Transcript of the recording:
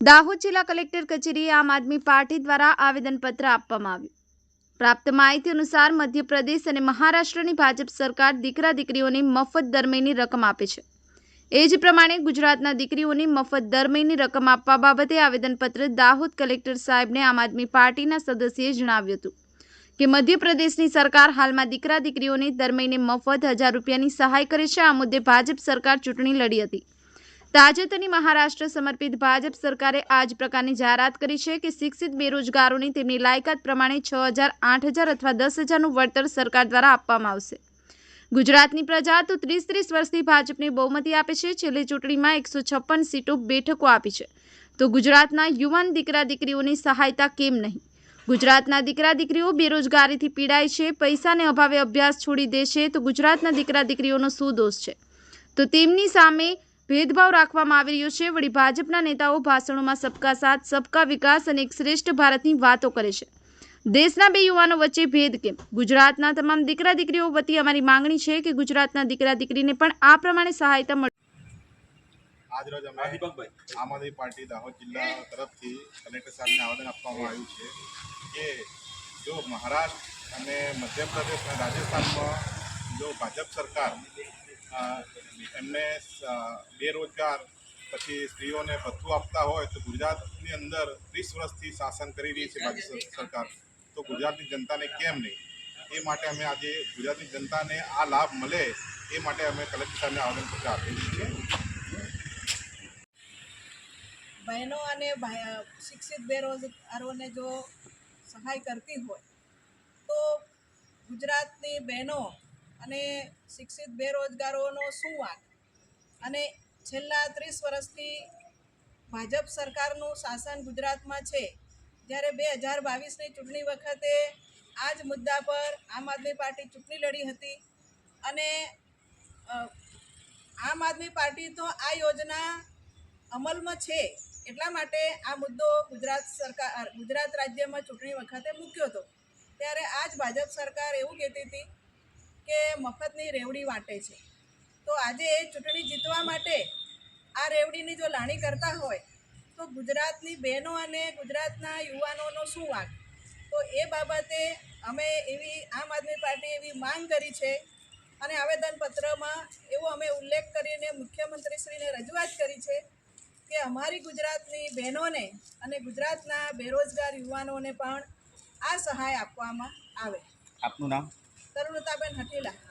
દાહોદ જિલ્લા કલેક્ટર કચેરીએ આમ આદમી પાર્ટી દ્વારા આવેદનપત્ર આપવામાં આવ્યું. પ્રાપ્ત માહિતી અનુસાર મધ્યપ્રદેશ અને મહારાષ્ટ્રની ભાજપ સરકાર દીકરા દીકરીઓને મફત દરમહિની રકમ આપે છે. એ જ પ્રમાણે ગુજરાતના દીકરીઓને મફત દરમહિની રકમ આપવા બાબતે આવેદનપત્ર દાહોદ કલેક્ટર સાહેબને આમ આદમી પાર્ટીના સદસ્યએ જણાવ્યું હતું કે મધ્યપ્રદેશની સરકાર હાલમાં દીકરા દીકરીઓને દર મફત હજાર રૂપિયાની સહાય કરે છે. આ મુદ્દે ભાજપ સરકાર ચૂંટણી લડી હતી. તાજેતરની મહારાષ્ટ્ર સમર્પિત ભાજપ સરકારે આ જ પ્રકારની જાહેરાત કરી છે કે શિક્ષિત બેરોજગારોની તેમની લાયકાત પ્રમાણે છ હજાર, આઠ હજાર અથવા દસ હજારનું વળતર સરકાર દ્વારા આપવામાં આવશે. ગુજરાતની પ્રજા તો ત્રીસ ત્રીસ વર્ષથી ભાજપને બહુમતી આપે છે. છેલ્લી ચૂંટણીમાં એકસો છપ્પન સીટો બેઠકો આપી છે. તો ગુજરાતના યુવાન દીકરા દીકરીઓની સહાયતા કેમ નહીં? ગુજરાતના દીકરા દીકરીઓ બેરોજગારીથી પીડાય છે, પૈસાને અભાવે અભ્યાસ છોડી દે છે, તો ગુજરાતના દીકરા દીકરીઓનો શું દોષ છે? તો તેમની સામે ભેદભાવ રાખવામાં આવી રહ્યો છે. વળી ભાજપના નેતાઓ ભાષણોમાં સબકા સાથ સબકા વિકાસ અને એક શ્રેષ્ઠ ભારતની વાતો કરે છે. દેશના બે યુવાનો વચ્ચે ભેદ કેમ? ગુજરાતના તમામ દીકરા દીકરીઓ વતી અમારી માંગણી છે કે ગુજરાતના દીકરા દીકરીને પણ આ પ્રમાણે સહાયતા મળે આજરોજ અમે આમ આદમી પાર્ટી દાહોદ જિલ્લા તરફથી કલેક્ટર સાહેબને આવેદન આપવામાં આવ્યું છે કે જો મહારાષ્ટ્ર અને મધ્યપ્રદેશ અને રાજસ્થાનમાં જો ભાજપ સરકાર એમને બેરોજગાર પછી સ્ત્રીઓને ભથ્થું આપતા હોય તો ગુજરાતની અંદર ત્રીસ વર્ષથી શાસન કરી રહી છે ભાજપ સરકાર. તો ગુજરાતની જનતાને કેમ નહીં? એ માટે અમે આજે ગુજરાતની જનતાને આ લાભ મળે એ માટે અમે કલેક્ટર સાહેબને આવેદનપત્ર આપીએ છીએ. બહેનો અને શિક્ષિત બેરોજગારોને જો સહાય કરતી હોય તો ગુજરાતની બહેનો અને શિક્ષિત બેરોજગારોનો શું વાંક અને છેલ્લા ત્રીસ વર્ષથી ભાજપ સરકારનું શાસન ગુજરાતમાં છે. જ્યારે બે હજાર બાવીસની ચૂંટણી વખતે આ જ મુદ્દા પર આમ આદમી પાર્ટી ચૂંટણી લડી હતી. અને આમ આદમી પાર્ટી તો આ યોજના અમલમાં છે. એટલા માટે આ મુદ્દો ગુજરાત સરકાર, ગુજરાત રાજ્યમાં ચૂંટણી વખતે મૂક્યો હતો. ત્યારે આ જ ભાજપ સરકાર એવું કહેતી હતી કે મફતની રેવડી વાંટે છે. તો આજે ચૂંટણી જીતવા માટે આ રેવડીની જો લાણી કરતા હોય, તો ગુજરાતની બહેનો અને ગુજરાતના યુવાનોનો શું વાંક? તો એ બાબતે અમે એવી આમ આદમી પાર્ટી એવી માંગ કરી છે અને આવેદનપત્રમાં એવો અમે ઉલ્લેખ કરીને મુખ્યમંત્રીશ્રીને રજૂઆત કરી છે કે અમારી ગુજરાતની બહેનોને અને ગુજરાતના બેરોજગાર યુવાનોને પણ આ સહાય આપવામાં આવે. આપનું નામ? તરુણતાબેન હટીલા.